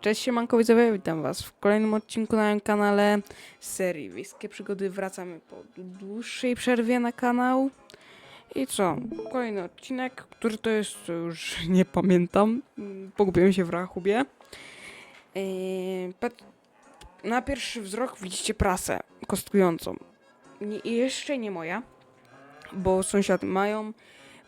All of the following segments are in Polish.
Cześć siemanko widzowie, witam was w kolejnym odcinku na moim kanale serii Wiejskie Przygody. Wracamy po dłuższej przerwie na kanał. I co? Kolejny odcinek, który to jest, to już nie pamiętam. Pogubiłem się w rachubie. Pat- na pierwszy wzrok widzicie prasę kostkującą. Nie, jeszcze nie moja, bo sąsiad mają.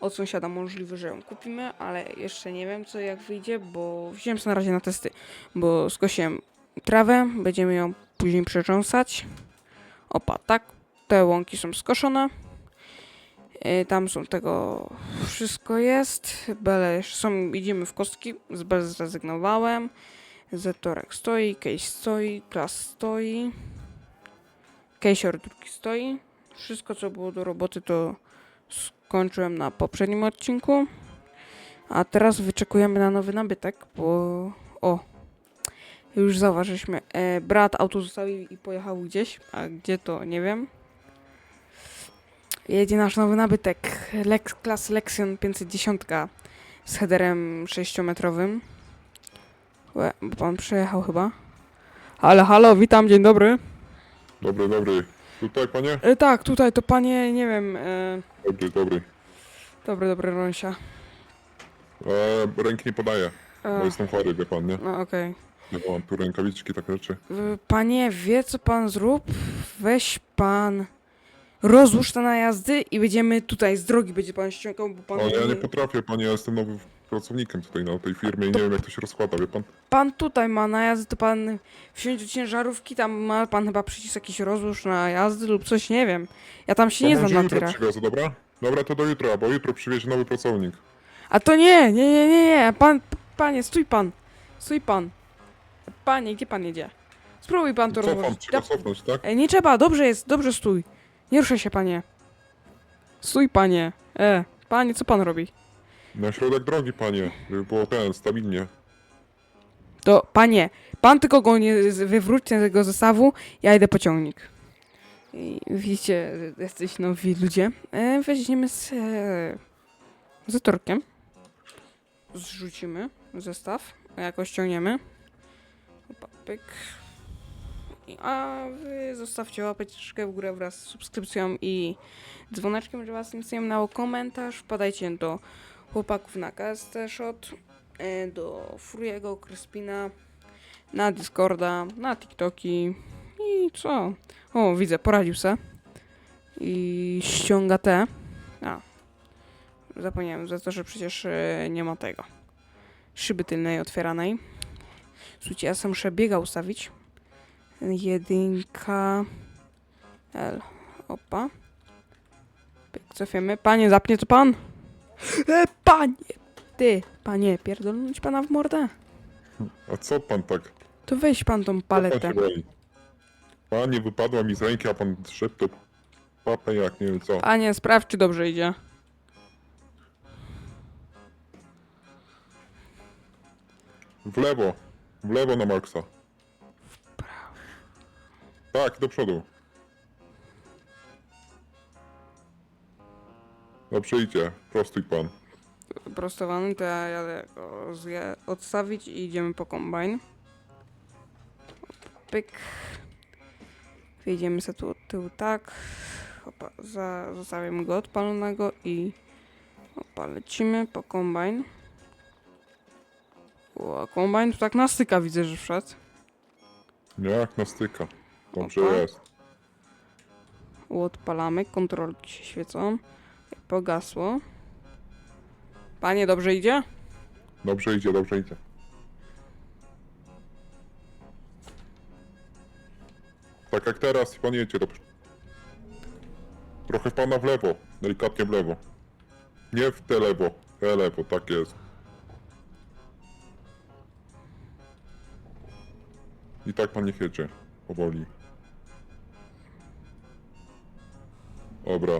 Od sąsiada możliwe, że ją kupimy, ale jeszcze nie wiem co jak wyjdzie, bo wziąłem na razie na testy, bo skosiłem trawę, będziemy ją później przecząsać. Opa, tak, te łąki są skoszone. Yy, tam są tego, wszystko jest. Bele jeszcze są, idziemy w kostki, z Bel zrezygnowałem. Zetorek stoi, case stoi, klas stoi. Kejsior drugi stoi. Wszystko co było do roboty to skończyłem na poprzednim odcinku. A teraz wyczekujemy na nowy nabytek, bo o, już zauważyliśmy. E, brat auto zostawił i pojechał gdzieś, a gdzie to nie wiem. Jedzie nasz nowy nabytek, Lex, klas Lexion 510 z headerem 6-metrowym. Łe, bo pan przyjechał chyba. Ale halo, witam, dzień dobry. Dobry, dobry. Tutaj panie? E, tak, tutaj to panie, nie wiem. E, Dobry, dobry. dobry, dobry, Ronsia. E, ręki nie podaję, E, bo jestem chory, wie pan, nie? no okej. Ja mam tu rękawiczki, takie rzeczy. Y, Panie, wie co pan zrób? Weź pan, rozłóż te najazdy i będziemy tutaj z drogi będzie pan ściągał, bo pan... Ale ja nie potrafię, panie, ja jestem nowym pracownikiem tutaj na tej firmie i nie wiem jak to się rozkłada, wie pan? Pan tutaj ma najazdy, to pan wsiąść do ciężarówki, tam ma pan chyba przycisk jakiś rozłóż na jazdy lub coś, nie wiem. Ja tam się nie znam na jutro przywiozę, dobra? Dobra, to do jutra, bo jutro przywiezie nowy pracownik. A to nie, nie, nie, nie, nie, pan, panie, stój pan, stój pan. Panie, gdzie pan jedzie? Spróbuj pan to Cofam, rozłożyć. trzeba Da- cofnąć, tak? E, nie trzeba, dobrze jest, dobrze stój. Nie ruszaj się, panie. Stój, panie. E, panie, co pan robi? Na środek drogi, panie, żeby było ten, stabilnie. To, panie, pan tylko go nie z- wywróćcie z tego zestawu, ja idę pociągnik. I widzicie, jesteś nowi ludzie. E, weźmiemy z, e, z torkiem. Zrzucimy zestaw, jakoś ściągniemy. Opa, pyk. A wy zostawcie łapeczkę w górę wraz z subskrypcją i dzwoneczkiem, żeby was nic nie miało komentarz. Wpadajcie do chłopaków na KST Shot, e, do Furiego, Crispina, na Discorda, na TikToki i co? O, widzę, poradził se. I ściąga te. A. Zapomniałem za to, że przecież e, nie ma tego. Szyby tylnej otwieranej. Słuchajcie, ja sam muszę biega ustawić. Jedynka. L. Opa. Cofiemy. Panie, zapnie to pan? E, panie! Ty, panie, pierdolnąć pana w mordę? A co pan tak? To weź pan tą Co pan paletę. się boi? Panie, wypadła mi z ręki, a pan to papę jak nie wiem co. Panie, sprawdź, czy dobrze idzie. W lewo, w lewo na maksa. Tak, do przodu. Dobrze idzie, prostuj pan. Prostowany, to ja jadę go zje- odstawić i idziemy po kombajn. Pyk. Wyjdziemy sobie tu od tyłu tak. Opa, za, zostawiamy go odpalonego i opa, lecimy po kombajn. O, kombajn tu tak na styka widzę, że wszedł. Jak na styka. Dobrze Opa. jest. Odpalamy, kontrolki się świecą. Pogasło. Panie, dobrze idzie? Dobrze idzie, dobrze idzie. Tak jak teraz, pan jedzie dobrze. Trochę pana w lewo, delikatnie w lewo. Nie w te lewo, te lewo, tak jest. I tak pan niech jedzie, powoli. Dobra,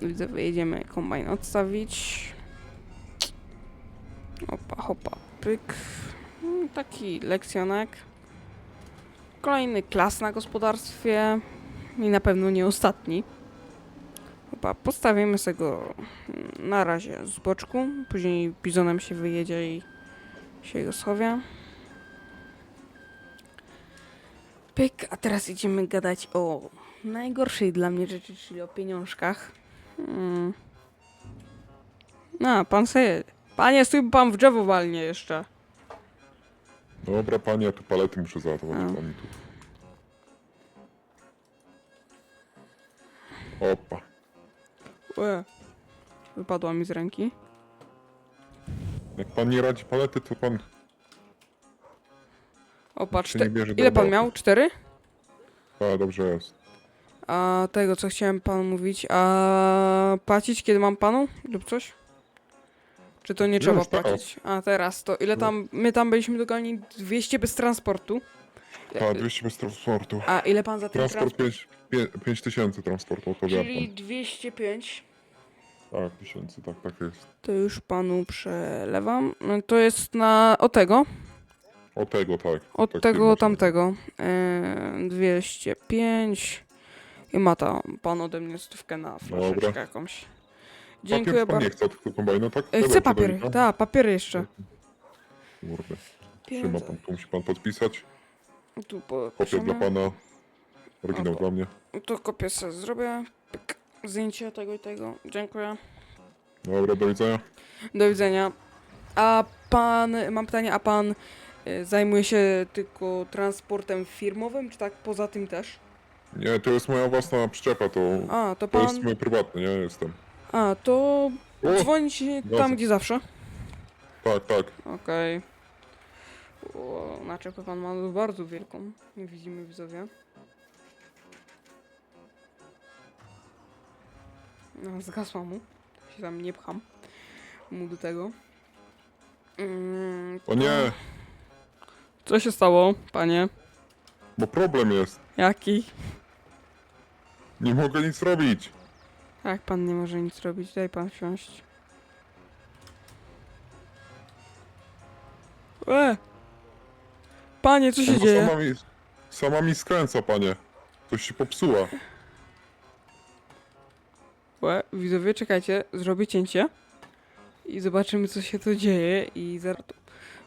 Wyjedziemy kombajn odstawić. Opa, hopa, pyk. Mm, Taki lekcjonek. Kolejny klas na gospodarstwie. I na pewno nie ostatni. Chyba postawimy sobie go na razie z boczku, później bizonem się wyjedzie i się go schowie. Pyk, a teraz idziemy gadać o najgorszej dla mnie rzeczy, czyli o pieniążkach. Mm. No, pan se... Panie, stój, pan w drzewo walnie jeszcze. Dobra, panie, ja tu palety muszę załadować. A. Pani tu. Opa. Łe. Wypadła mi z ręki. Jak pan nie radzi palety, to pan Opa, się nie czte... bierze do ile pan roboty. miał? Cztery? A, dobrze jest. A tego, co chciałem panu mówić, a płacić kiedy mam panu lub coś? Czy to nie Już trzeba teraz. płacić? A teraz to ile tam, my tam byliśmy dokładnie 200 bez transportu. A, 200 bez transportu. A ile pan za ten Transport transport? 5, 5 tysięcy transportu, to wie Czyli pan. 205. Tak, tysięcy, tak, tak jest. To już panu przelewam. No, To jest na, o tego, O tego, tak. od tak tego, tamtego. E, 205. I ma tam pan ode mnie stówkę na flaszeczkę Dobra. jakąś. Papier Dziękuję pan bardzo. nie chce tylko kombajnu, tak? E, Dobra, Chcę delikatnie. tak, papiery jeszcze. Kurde. Trzyma pan, tu musi pan podpisać. Tu Kopię dla pana. Oryginał dla mnie. To kopię sobie zrobię. Pyk. Zdjęcie tego i tego. Dziękuję. Dobra, do widzenia. Do widzenia. A pan, mam pytanie, a pan y, zajmuje się tylko transportem firmowym, czy tak poza tym też? Nie, to jest moja własna przyczepa, to, A, to to jest mój prywatny, nie jestem. a, to O, dzwonić tam, Dobrze. gdzie zawsze. tak, tak. Okej. O, Naczepę pan ma bardzo wielką. Nie widzimy widzowie. No, zgasła mu. Się tam nie pcham. Mu do tego. Mm, O nie, Co się stało, panie? bo problem jest. Jaki? Nie mogę nic robić. Jak pan nie może nic robić? Daj pan wsiąść. E! Panie, co się dzieje? Sama mi, sama mi skręca, panie. Coś się popsuła. Łe, widzowie, czekajcie, zrobię cięcie i zobaczymy, co się tu dzieje i zaraz...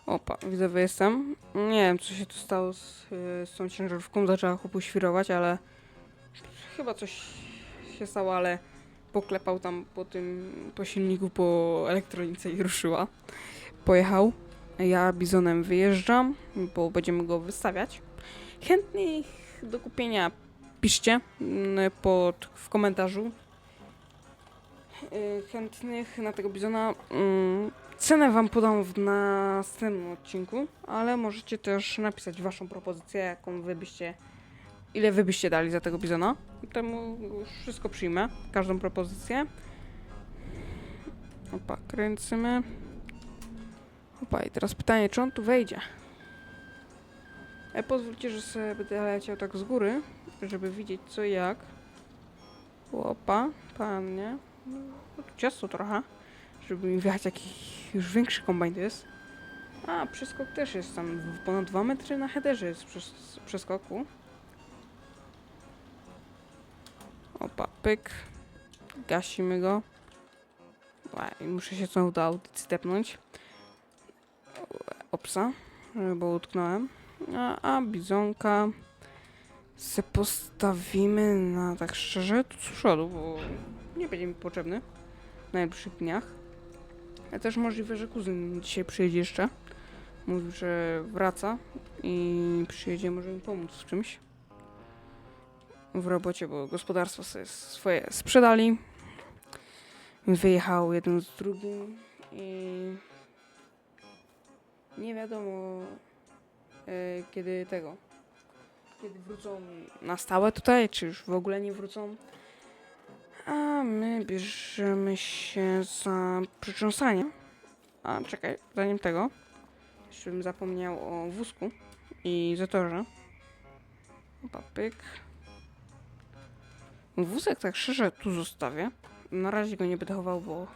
Opa, widzowie, jestem. Nie wiem, co się tu stało z, y, z tą ciężarówką, zaczęła chłopu świrować, ale chyba coś się stało, ale poklepał tam po tym, po silniku, po elektronice i ruszyła. Pojechał. Ja bizonem wyjeżdżam, bo będziemy go wystawiać. Chętnych do kupienia piszcie mm, pod, w komentarzu y, chętnych na tego bizona. Mm, Cenę wam podam w następnym odcinku, ale możecie też napisać waszą propozycję, jaką wy byście, ile wy byście dali za tego bizona. Temu wszystko przyjmę, każdą propozycję. Opa, kręcimy. Opa, i teraz pytanie, czy on tu wejdzie? E, pozwólcie, że sobie będę leciał tak z góry, żeby widzieć co i jak. Opa, panie. No tu ciasto trochę, żeby mi wjechać jaki już większy kombajn to jest. A, przeskok też jest tam ponad 2 metry na headerze jest przes przeskoku. Opa, pyk. Gasimy go. Ła, muszę się znowu do audycji stepnąć. Opsa, bo utknąłem. A, a bizonka se postawimy na tak szczerze tu z przodu, bo nie będzie mi potrzebny w najbliższych dniach. A też możliwe, że kuzyn dzisiaj przyjedzie jeszcze. Mówił, że wraca i przyjedzie może mi pomóc w czymś. W robocie, bo gospodarstwo sobie swoje sprzedali. Wyjechał jeden z drugim i nie wiadomo e, kiedy tego. Kiedy wrócą na stałe tutaj, czy już w ogóle nie wrócą. A my bierzemy się za przytrząsanie. A czekaj, zanim tego, jeszcze bym zapomniał o wózku i zatorze. Opa, pyk. Wózek tak szczerze tu zostawię. Na razie go nie będę chował, bo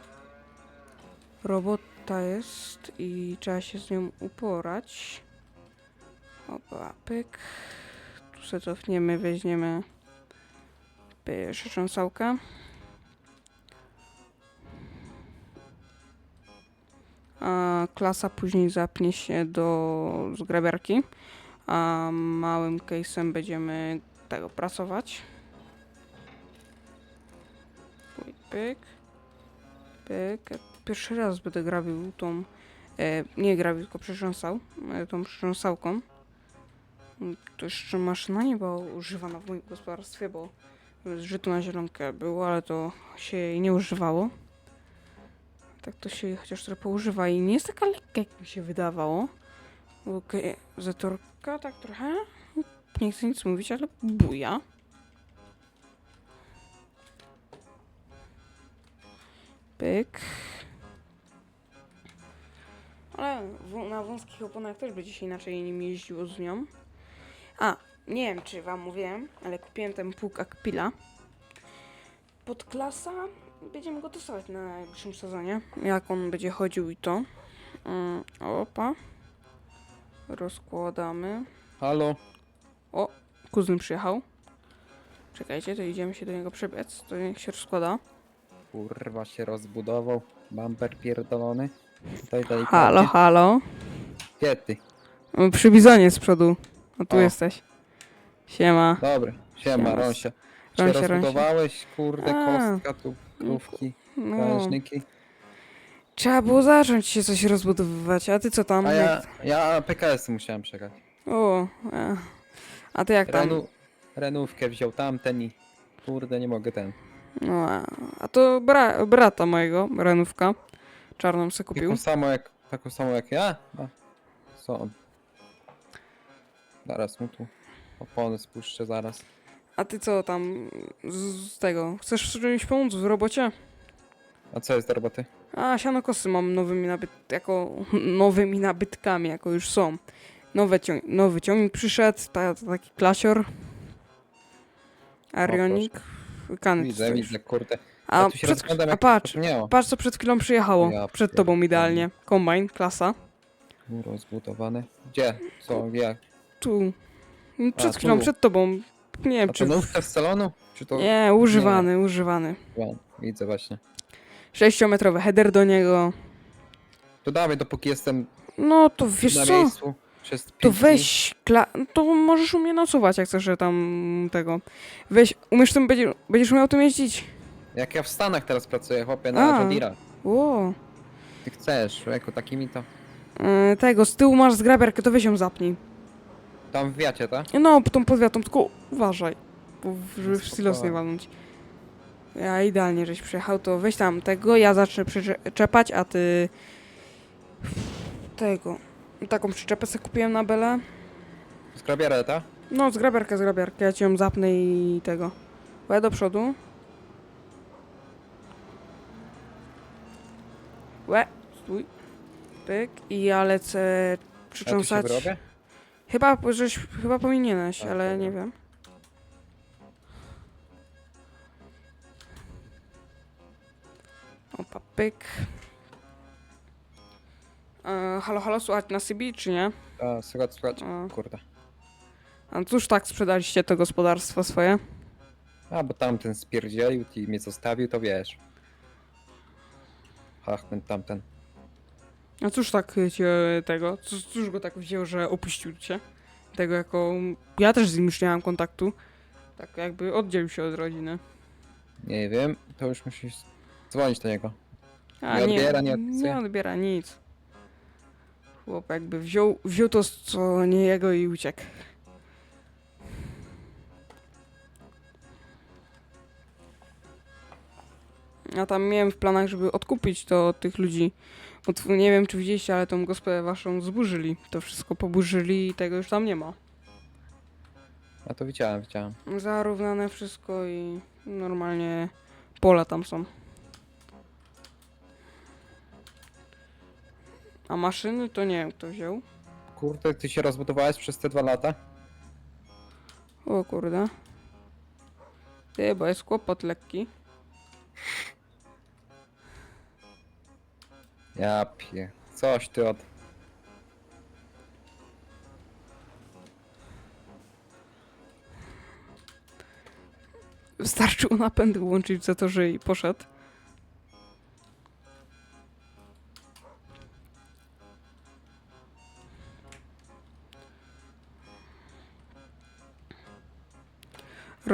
robota jest i trzeba się z nią uporać. Opa, pyk. Tu se cofniemy, weźmiemy pierwszą sałkę. A klasa później zapnie się do zgrabiarki, a małym case'em będziemy tego prasować. Pyk, pyk, Pierwszy raz będę grabił tą, e, nie grabił, tylko przetrząsał, e, tą przetrząsałką. To jeszcze maszyna była używana w moim gospodarstwie, bo z żytu na zielonkę było, ale to się jej nie używało. Tak to się chociaż trochę poużywa i nie jest taka lekka, jak mi się wydawało. Okej, zatorka tak trochę, nie chcę nic mówić, ale buja. Pyk. Ale w- na wąskich oponach też będzie się inaczej nim jeździło z nią. A, nie wiem czy wam mówiłem, ale kupiłem ten pług Akpila. Podklasa, będziemy go testować na najbliższym sezonie. Jak on będzie chodził i to. Mm, opa. Rozkładamy. Halo? Kuzyn przyjechał. Czekajcie, to idziemy się do niego przebiec. To niech się rozkłada. Kurwa się rozbudował. Bumper pierdolony. Tutaj delikatnie. Halo, halo. Gdzie ty? Przy bizonie z przodu. A tu O. jesteś. Siema. Dobry. Siema, Siema. Rąsia. Czy Rąsia, Rąsia. rozbudowałeś, kurde, A. kostka tu, krówki, No, kależniki? trzeba było zacząć się coś rozbudowywać. A ty co tam? A ja, ja PKS musiałem przekać. O, e. a ty jak tam? Renu, renówkę wziął tamten i kurde, nie mogę ten. No, a, to bra brata mojego, Renówka. Czarną se kupił. Taką samą jak, taką samą jak ja? A, co on? Zaraz mu tu opony spuszczę zaraz. A ty co tam z, z tego? Chcesz w czymś pomóc w robocie? A co jest do roboty? A sianokosy mam nowymi nabyt jako nowymi nabytkami, jako już są. Nowe cią nowy ciągnik przyszedł, ta, ta, taki klasior. Arionik. Kany Widzę, stoisz. widzę, kurde. A, Ja tu się przed, rozglądam, a jak patrz, zapomniało. patrz co przed chwilą przyjechało. Ja przed tobą pierdolę. idealnie. Kombajn, klasa. Rozbudowane. Gdzie? Co? Jak? Tu. Przed tu. chwilą, przed tobą. Nie wiem A czy... to nówka z salonu? Czy to... Nie, używany, używany. Widzę właśnie. 6-metrowy header do niego. To dawaj, dopóki jestem No to wiesz na co? miejscu. Przez To pięć weź, kla- to możesz u mnie nocować, jak chcesz że tam tego. Weź, umiesz tym, będziesz, będziesz umiał tym jeździć? Jak ja w Stanach teraz pracuję, chłopie, na A. Deere. Ło. Ty chcesz, człowieku, takimi to... Yy, tego, z tyłu masz zgrabiarkę, to weź ją zapnij. Tam w wiacie, tak? No, tą podwiatą, tylko uważaj, bo w- żeby w Spoko. silos nie walnąć. Ja idealnie, żeś przyjechał, to weź tam tego, ja zacznę przyczepać, a ty... Tego. Taką przyczepę sobie kupiłem na Belę. Skrabiarę, tak? No, zgrabiarka, zgrabiarka, ja ci ją zapnę i tego. Łe do przodu. Łe, stój. Pyk. I ja lecę Ja tu się? Chyba, żeś, chyba powinieneś, ale dobra. nie wiem. Opa, pyk. E, halo, halo, słuchać na CB, czy nie? A, słuchaj, słuchaj. A, Kurde. a cóż tak sprzedaliście to gospodarstwo swoje? A, bo tamten spierdzielił i mnie zostawił, to wiesz. Ach, ten tamten. A cóż tak y, cię tego, cóż, cóż go tak wzięło, że opuścił cię? Tego jako, ja też z nim już nie miałem kontaktu. Tak jakby oddzielił się od rodziny. Nie wiem, to już musisz dzwonić do niego. A, Nie odbiera, nie nie odpisuje? odbiera nic. Chłop jakby wziął, wziął to, co nie jego i uciekł. Ja tam miałem w planach, żeby odkupić to od tych ludzi. Bo nie wiem, czy widzieliście, ale tą gospę waszą zburzyli. To wszystko poburzyli i tego już tam nie ma. A to widziałem, widziałem. Zarównane wszystko i normalnie pola tam są. A maszyny to nie wiem kto wziął. Kurde, ty się rozbudowałeś przez te dwa lata? O kurde. Ty, bo jest kłopot lekki. Ja pie... Coś ty od... Wystarczyło napędy włączyć w zatorze i poszedł.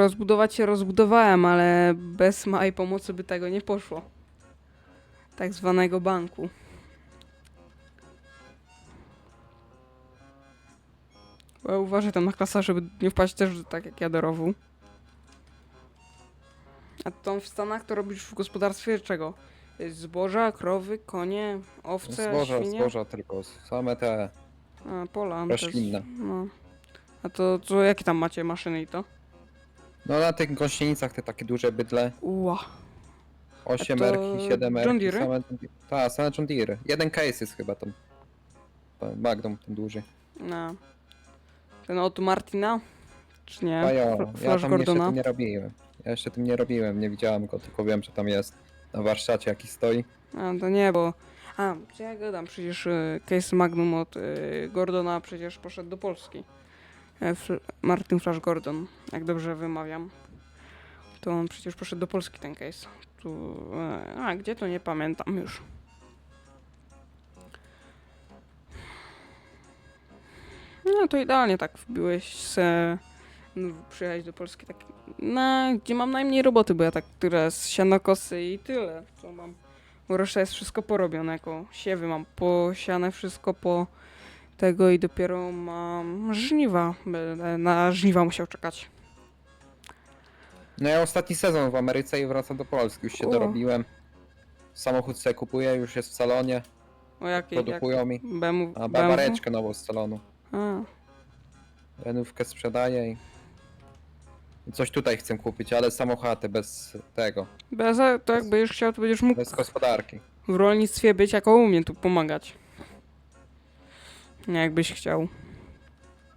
Rozbudować się rozbudowałem, ale bez mojej pomocy by tego nie poszło. Tak zwanego banku. Bo uważaj tam na klasa, żeby nie wpaść też tak jak ja do rowu. A tą w Stanach to robisz w gospodarstwie czego? Zboża, krowy, konie, owce, Zboża, świnie? zboża tylko, same te A, pola. roślinne. Też, no. A to, to jakie tam macie maszyny i to? No na tych gąsienicach te takie duże bydle, Ła. 8 to erki, 7 John erki, Deere? same. Tak, same John Deere. Jeden case jest chyba tam. Magnum, ten duży. No. Ten od Martina? Czy nie? A ja, Fl- ja Flash tam jeszcze Gordona? tym nie robiłem. Ja jeszcze tym nie robiłem, nie widziałem go, tylko wiem, że tam jest na warsztacie jakiś stoi. A, to nie, bo... A, co ja gadam, przecież y, case Magnum od y, Gordona przecież poszedł do Polski. E, Martin Flash Gordon, jak dobrze wymawiam. To on przecież poszedł do Polski ten case. Tu, e, a, gdzie to nie pamiętam już. No to idealnie tak wbiłeś se no, przyjechać do Polski tak na gdzie mam najmniej roboty, bo ja tak teraz sianokosy i tyle, co mam. Reszta jest wszystko porobione, jako siewy mam posiane wszystko po tego i dopiero mam żniwa. Będę na żniwa musiał czekać. No ja ostatni sezon w Ameryce i wracam do Polski, już się O. dorobiłem. Samochód sobie kupuję, już jest w salonie, O jakiej? Jak, produkują mi. BMW? A BMW? nową z salonu. A, Renówkę sprzedaję i... i Coś tutaj chcę kupić, ale samochody bez tego, bez, to jak będziesz chciał, to będziesz mógł bez gospodarki. w rolnictwie być jako u mnie tu pomagać. Nie, jakbyś chciał.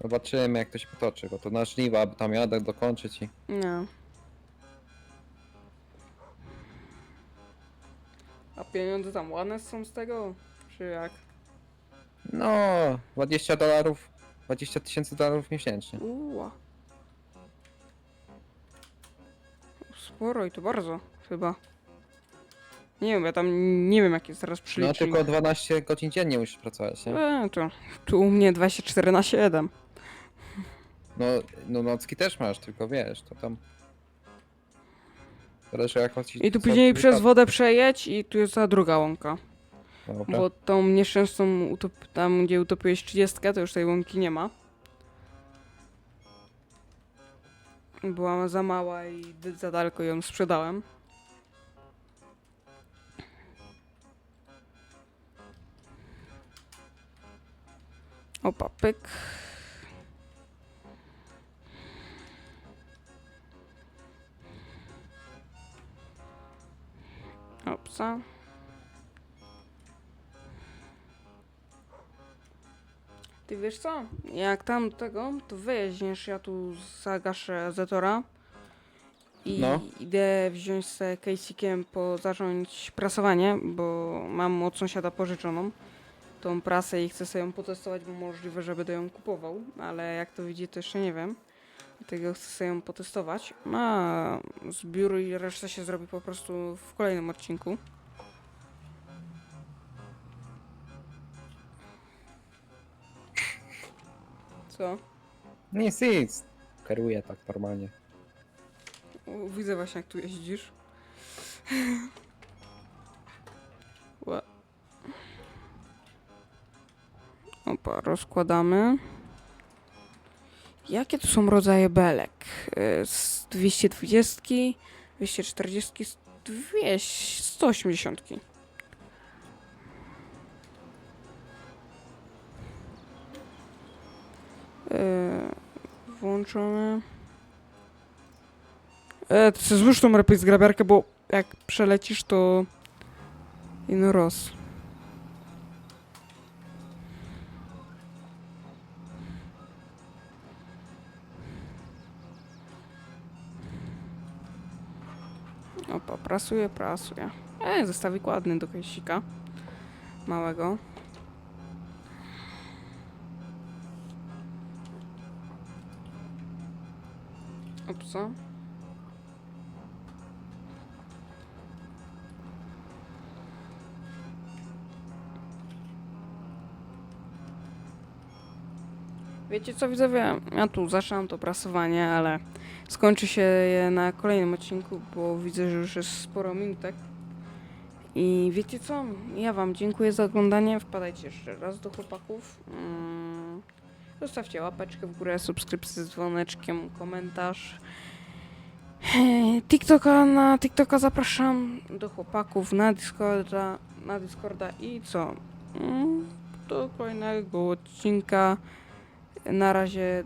Zobaczymy jak to się potoczy, bo to na żniwa, bo tam jadę dokończyć i... Nie. A pieniądze tam ładne są z tego? Czy jak? No, 20 dolarów, 20 tysięcy dolarów miesięcznie. Uła. Sporo i to bardzo, chyba. Nie wiem, ja tam nie wiem jakie zaraz No przyliczymy. tylko 12 godzin dziennie musisz pracować, nie? E, to tu u mnie 24 na 7. No, no nocki też masz, tylko wiesz, to tam... Zależy jak ci... I tu później przez wodę przejedź i tu jest ta druga łąka. Dobra. Bo tą nieszczęsną, utop- tam gdzie utopiłeś 30, to już tej łąki nie ma. Była za mała i d- za daleko ją sprzedałem. Opa, pyk. Opsa. Ty wiesz co? Jak tam tego, to wyjeździesz, ja tu zagaszę Zetora i No. idę wziąć se kejsikiem po zacząć prasowanie, bo mam od sąsiada pożyczoną tą prasę i chcę sobie ją potestować, bo możliwe, że będę ją kupował, ale jak to widzi, to jeszcze nie wiem. Dlatego chcę sobie ją potestować. A zbiór i reszta się zrobi po prostu w kolejnym odcinku. Co? Nic, nic. Kieruję tak normalnie. O, widzę właśnie jak tu jeździsz. Opa, rozkładamy. Jakie tu są rodzaje belek? Y, Z 220, 240, z 200, 180. Yy, włączone. E, to złóż tą lepiej zgrabiarkę, bo jak przelecisz, to... I no roz. Prasuje, prasuje. E, zestawik ładny do kejsika. Małego. Opsa. Wiecie co widzowie, ja tu zaczynam to prasowanie, ale skończy się je na kolejnym odcinku, bo widzę, że już jest sporo minutek. I wiecie co, ja wam dziękuję za oglądanie, wpadajcie jeszcze raz do chłopaków. Mm, Zostawcie łapeczkę w górę, subskrypcję z dzwoneczkiem, komentarz. Eee, TikToka, na TikToka zapraszam do chłopaków na Discorda, na Discorda i co? Mm, Do kolejnego odcinka. Na razie